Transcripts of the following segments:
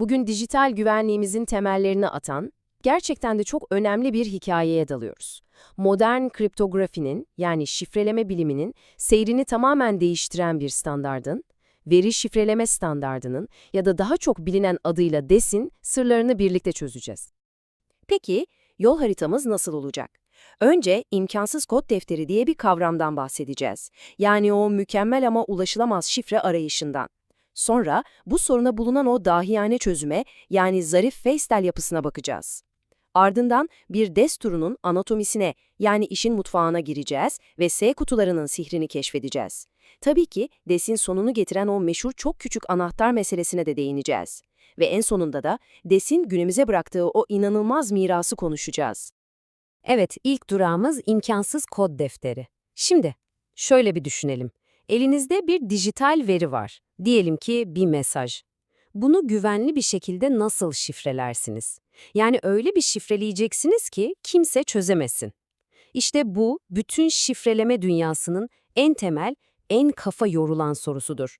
Bugün dijital güvenliğimizin temellerini atan, gerçekten de çok önemli bir hikayeye dalıyoruz. Modern kriptografinin, yani şifreleme biliminin seyrini tamamen değiştiren bir standardın, veri şifreleme standardının ya da daha çok bilinen adıyla DES'in sırlarını birlikte çözeceğiz. Peki, yol haritamız nasıl olacak? Önce imkansız kod defteri diye bir kavramdan bahsedeceğiz. Yani o mükemmel ama ulaşılamaz şifre arayışından. Sonra bu soruna bulunan o dahiyane çözüme yani zarif Feistel yapısına bakacağız. Ardından bir DES turunun anatomisine yani işin mutfağına gireceğiz ve S kutularının sihrini keşfedeceğiz. Tabii ki DES'in sonunu getiren o meşhur çok küçük anahtar meselesine de değineceğiz. Ve en sonunda da DES'in günümüze bıraktığı o inanılmaz mirası konuşacağız. Evet, ilk durağımız imkansız kod defteri. Şimdi, şöyle bir düşünelim. Elinizde bir dijital veri var. Diyelim ki bir mesaj. Bunu güvenli bir şekilde nasıl şifrelersiniz? Yani öyle bir şifreleyeceksiniz ki kimse çözemesin. İşte bu, bütün şifreleme dünyasının en temel, en kafa yorulan sorusudur.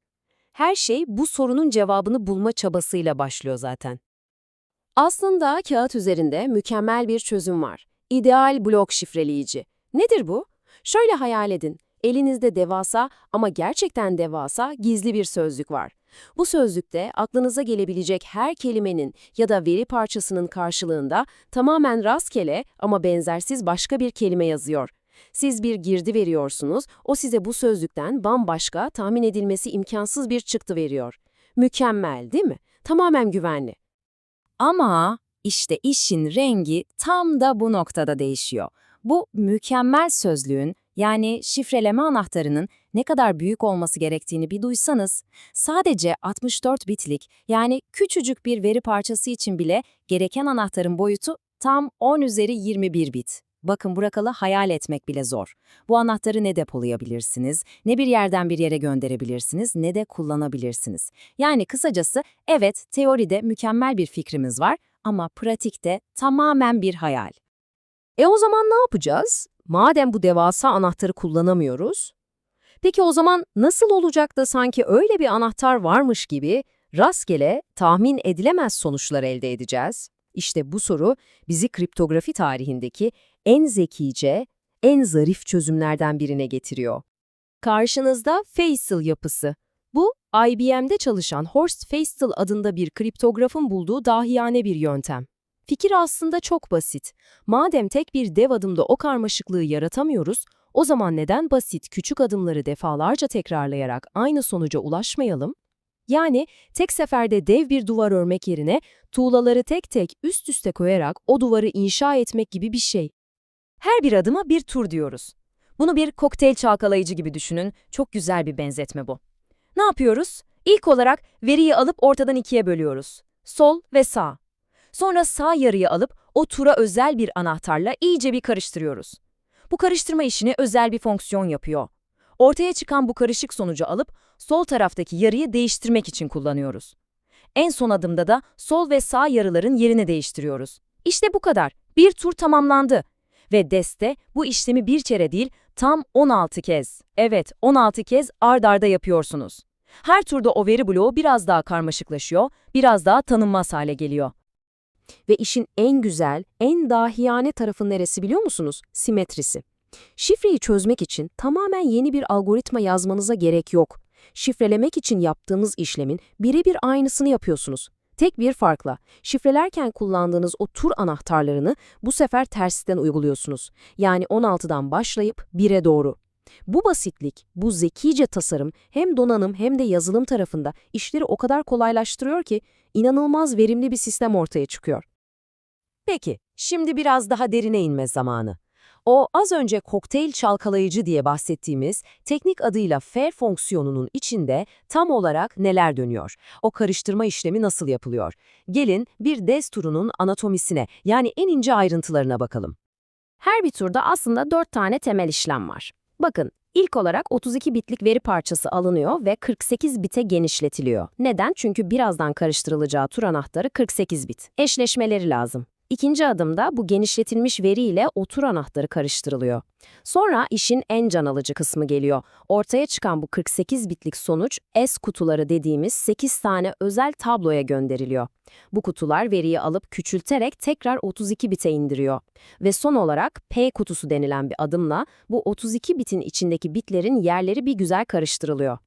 Her şey bu sorunun cevabını bulma çabasıyla başlıyor zaten. Aslında kağıt üzerinde mükemmel bir çözüm var. İdeal blok şifreleyici. Nedir bu? Şöyle hayal edin. Elinizde devasa ama gerçekten devasa gizli bir sözlük var. Bu sözlükte aklınıza gelebilecek her kelimenin ya da veri parçasının karşılığında tamamen rastgele ama benzersiz başka bir kelime yazıyor. Siz bir girdi veriyorsunuz, o size bu sözlükten bambaşka, tahmin edilmesi imkansız bir çıktı veriyor. Mükemmel, değil mi? Tamamen güvenli. Ama işte işin rengi tam da bu noktada değişiyor. Bu mükemmel sözlüğün yani şifreleme anahtarının ne kadar büyük olması gerektiğini bir duysanız, sadece 64 bitlik yani küçücük bir veri parçası için bile gereken anahtarın boyutu tam 10 üzeri 21 bit. Bakın bu rakalı hayal etmek bile zor. Bu anahtarı ne depolayabilirsiniz, ne bir yerden bir yere gönderebilirsiniz, ne de kullanabilirsiniz. Yani kısacası evet teoride mükemmel bir fikrimiz var ama pratikte tamamen bir hayal. E o zaman ne yapacağız? Madem bu devasa anahtarı kullanamıyoruz. Peki o zaman nasıl olacak da sanki öyle bir anahtar varmış gibi rastgele tahmin edilemez sonuçlar elde edeceğiz? İşte bu soru bizi kriptografi tarihindeki en zekice, en zarif çözümlerden birine getiriyor. Karşınızda Feisal yapısı. Bu, IBM'de çalışan Horst Feisal adında bir kriptografın bulduğu dahiyane bir yöntem. Fikir aslında çok basit. Madem tek bir dev adımda o karmaşıklığı yaratamıyoruz, o zaman neden basit, küçük adımları defalarca tekrarlayarak aynı sonuca ulaşmayalım? Yani tek seferde dev bir duvar örmek yerine tuğlaları tek tek üst üste koyarak o duvarı inşa etmek gibi bir şey. Her bir adıma bir tur diyoruz. Bunu bir kokteyl çalkalayıcı gibi düşünün, çok güzel bir benzetme bu. Ne yapıyoruz? İlk olarak veriyi alıp ortadan ikiye bölüyoruz. Sol ve sağ. Sonra sağ yarıyı alıp o tura özel bir anahtarla iyice bir karıştırıyoruz. Bu karıştırma işini özel bir fonksiyon yapıyor. Ortaya çıkan bu karışık sonucu alıp sol taraftaki yarıyı değiştirmek için kullanıyoruz. En son adımda da sol ve sağ yarıların yerini değiştiriyoruz. İşte bu kadar. Bir tur tamamlandı. Ve deste bu işlemi bir kere değil tam 16 kez. Evet 16 kez ard arda yapıyorsunuz. Her turda o veri bloğu biraz daha karmaşıklaşıyor, biraz daha tanınmaz hale geliyor. Ve işin en güzel, en dahiyane tarafı neresi biliyor musunuz? Simetrisi. Şifreyi çözmek için tamamen yeni bir algoritma yazmanıza gerek yok. Şifrelemek için yaptığımız işlemin birebir aynısını yapıyorsunuz. Tek bir farkla, şifrelerken kullandığınız o tur anahtarlarını bu sefer tersten uyguluyorsunuz. Yani 16'dan başlayıp 1'e doğru. Bu basitlik, bu zekice tasarım hem donanım hem de yazılım tarafında işleri o kadar kolaylaştırıyor ki inanılmaz verimli bir sistem ortaya çıkıyor. Peki, şimdi biraz daha derine inme zamanı. O az önce kokteyl çalkalayıcı diye bahsettiğimiz teknik adıyla fair fonksiyonunun içinde tam olarak neler dönüyor? O karıştırma işlemi nasıl yapılıyor? Gelin bir DES turunun anatomisine yani en ince ayrıntılarına bakalım. Her bir turda aslında 4 tane temel işlem var. Bakın, ilk olarak 32 bitlik veri parçası alınıyor ve 48 bite genişletiliyor. Neden? Çünkü birazdan karıştırılacağı tur anahtarı 48 bit. Eşleşmeleri lazım. İkinci adımda bu genişletilmiş veriyle otur anahtarı karıştırılıyor. Sonra işin en can alıcı kısmı geliyor. Ortaya çıkan bu 48 bitlik sonuç S kutuları dediğimiz 8 tane özel tabloya gönderiliyor. Bu kutular veriyi alıp küçülterek tekrar 32 bite indiriyor. Ve son olarak P kutusu denilen bir adımla bu 32 bitin içindeki bitlerin yerleri bir güzel karıştırılıyor.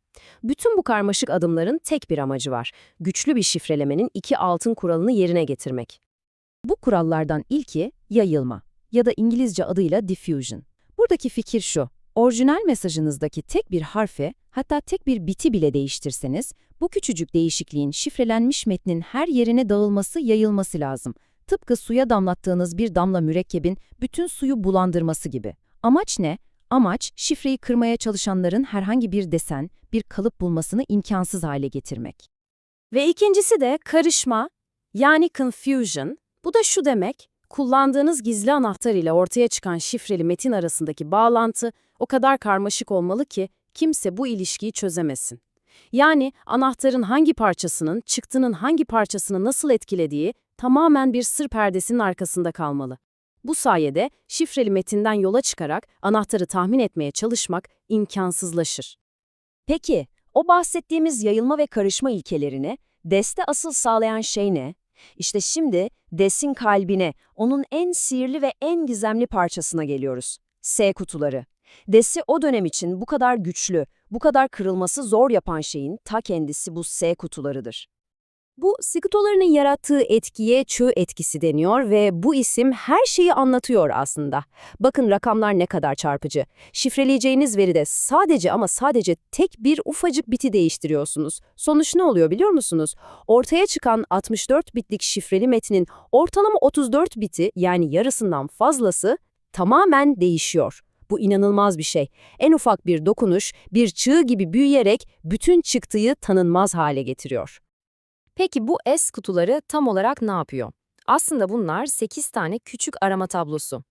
Bütün bu karmaşık adımların tek bir amacı var. Güçlü bir şifrelemenin iki altın kuralını yerine getirmek. Bu kurallardan ilki yayılma ya da İngilizce adıyla diffusion. Buradaki fikir şu, orijinal mesajınızdaki tek bir harfi, hatta tek bir biti bile değiştirseniz, bu küçücük değişikliğin şifrelenmiş metnin her yerine dağılması, yayılması lazım. Tıpkı suya damlattığınız bir damla mürekkebin bütün suyu bulandırması gibi. Amaç ne? Amaç, şifreyi kırmaya çalışanların herhangi bir desen, bir kalıp bulmasını imkansız hale getirmek. Ve ikincisi de karışma, yani confusion. Bu da şu demek, kullandığınız gizli anahtar ile ortaya çıkan şifreli metin arasındaki bağlantı o kadar karmaşık olmalı ki kimse bu ilişkiyi çözemesin. Yani anahtarın hangi parçasının çıktının hangi parçasını nasıl etkilediği tamamen bir sır perdesinin arkasında kalmalı. Bu sayede şifreli metinden yola çıkarak anahtarı tahmin etmeye çalışmak imkansızlaşır. Peki, o bahsettiğimiz yayılma ve karışma ilkelerini DES'te asıl sağlayan şey ne? İşte şimdi DES'in kalbine, onun en sihirli ve en gizemli parçasına geliyoruz. S kutuları. DES'i o dönem için bu kadar güçlü, bu kadar kırılması zor yapan şeyin ta kendisi bu S kutularıdır. Bu sıkıtolarının yarattığı etkiye çığ etkisi deniyor ve bu isim her şeyi anlatıyor aslında. Bakın rakamlar ne kadar çarpıcı. Şifreleyeceğiniz veride sadece ama sadece tek bir ufacık biti değiştiriyorsunuz. Sonuç ne oluyor biliyor musunuz? Ortaya çıkan 64 bitlik şifreli metnin ortalama 34 biti yani yarısından fazlası tamamen değişiyor. Bu inanılmaz bir şey. En ufak bir dokunuş bir çığ gibi büyüyerek bütün çıktıyı tanınmaz hale getiriyor. Peki bu S kutuları tam olarak ne yapıyor? Aslında bunlar 8 tane küçük arama tablosu.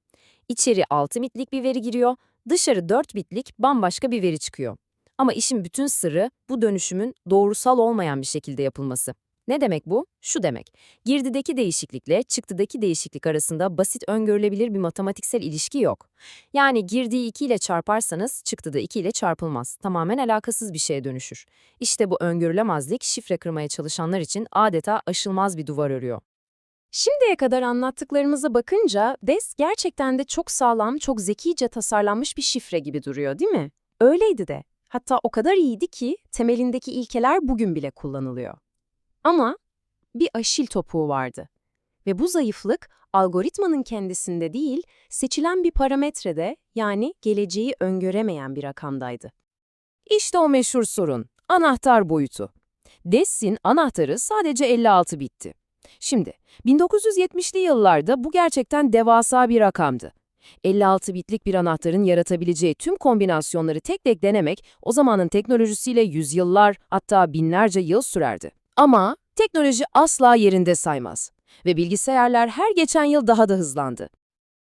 İçeri 6 bitlik bir veri giriyor, dışarı 4 bitlik bambaşka bir veri çıkıyor. Ama işin bütün sırrı bu dönüşümün doğrusal olmayan bir şekilde yapılması. Ne demek bu? Şu demek. Girdideki değişiklikle çıktıdaki değişiklik arasında basit öngörülebilir bir matematiksel ilişki yok. Yani girdiği 2 ile çarparsanız çıktıda 2 ile çarpılmaz. Tamamen alakasız bir şeye dönüşür. İşte bu öngörülemezlik şifre kırmaya çalışanlar için adeta aşılmaz bir duvar örüyor. Şimdiye kadar anlattıklarımıza bakınca DES gerçekten de çok sağlam, çok zekice tasarlanmış bir şifre gibi duruyor değil mi? Öyleydi de. Hatta o kadar iyiydi ki temelindeki ilkeler bugün bile kullanılıyor. Ama bir aşil topuğu vardı. Ve bu zayıflık algoritmanın kendisinde değil, seçilen bir parametrede yani geleceği öngöremeyen bir rakamdaydı. İşte o meşhur sorun, anahtar boyutu. DES'in anahtarı sadece 56 bitti. Şimdi, 1970'li yıllarda bu gerçekten devasa bir rakamdı. 56 bitlik bir anahtarın yaratabileceği tüm kombinasyonları tek tek denemek o zamanın teknolojisiyle yüzyıllar hatta binlerce yıl sürerdi. Ama teknoloji asla yerinde saymaz ve bilgisayarlar her geçen yıl daha da hızlandı.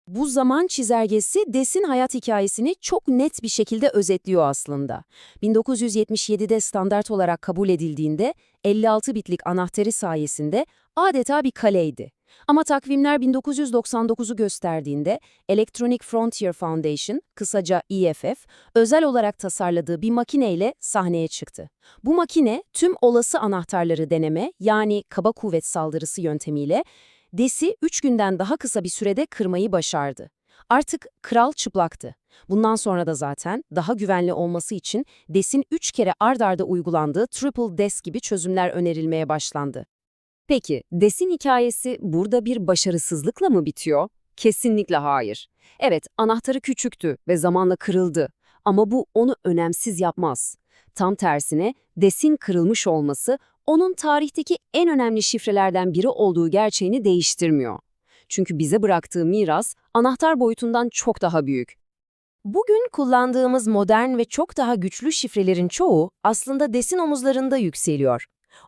Bu zaman çizelgesi DES'in hayat hikayesini çok net bir şekilde özetliyor aslında. 1977'de standart olarak kabul edildiğinde 56 bitlik anahtarı sayesinde adeta bir kaleydi. Ama takvimler 1999'u gösterdiğinde Electronic Frontier Foundation, kısaca EFF, özel olarak tasarladığı bir makineyle sahneye çıktı. Bu makine tüm olası anahtarları deneme yani kaba kuvvet saldırısı yöntemiyle DES'i 3 günden daha kısa bir sürede kırmayı başardı. Artık kral çıplaktı. Bundan sonra da zaten daha güvenli olması için DES'in 3 kere ard arda uygulandığı Triple DES gibi çözümler önerilmeye başlandı. Peki, DES'in hikayesi burada bir başarısızlıkla mı bitiyor? Kesinlikle hayır. Evet, anahtarı küçüktü ve zamanla kırıldı. Ama bu onu önemsiz yapmaz. Tam tersine DES'in kırılmış olması onun tarihteki en önemli şifrelerden biri olduğu gerçeğini değiştirmiyor. Çünkü bize bıraktığı miras anahtar boyutundan çok daha büyük. Bugün kullandığımız modern ve çok daha güçlü şifrelerin çoğu aslında DES'in omuzlarında yükseliyor.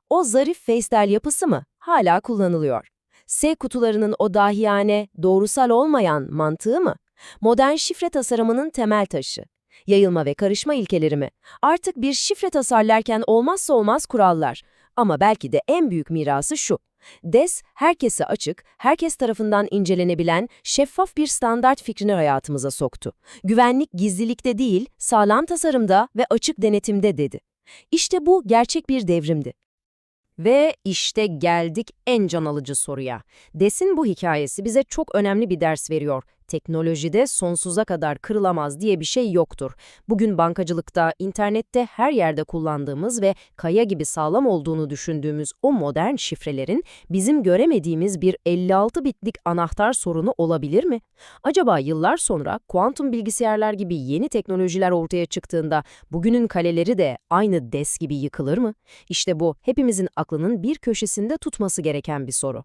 O zarif Feystel yapısı mı? Hala kullanılıyor. S kutularının o dahiyane, doğrusal olmayan mantığı mı? Modern şifre tasarımının temel taşı. Yayılma ve karışma ilkeleri mi? Artık bir şifre tasarlarken olmazsa olmaz kurallar. Ama belki de en büyük mirası şu. DES, herkese açık, herkes tarafından incelenebilen, şeffaf bir standart fikrini hayatımıza soktu. Güvenlik gizlilikte değil, sağlam tasarımda ve açık denetimde dedi. İşte bu gerçek bir devrimdi. Ve işte geldik en can alıcı soruya. DES'in bu hikayesi bize çok önemli bir ders veriyor. Teknolojide sonsuza kadar kırılamaz diye bir şey yoktur. Bugün bankacılıkta, internette her yerde kullandığımız ve kaya gibi sağlam olduğunu düşündüğümüz o modern şifrelerin bizim göremediğimiz bir 56 bitlik anahtar sorunu olabilir mi? Acaba yıllar sonra kuantum bilgisayarlar gibi yeni teknolojiler ortaya çıktığında bugünün kaleleri de aynı DES gibi yıkılır mı? İşte bu hepimizin aklının bir köşesinde tutması gereken bir soru.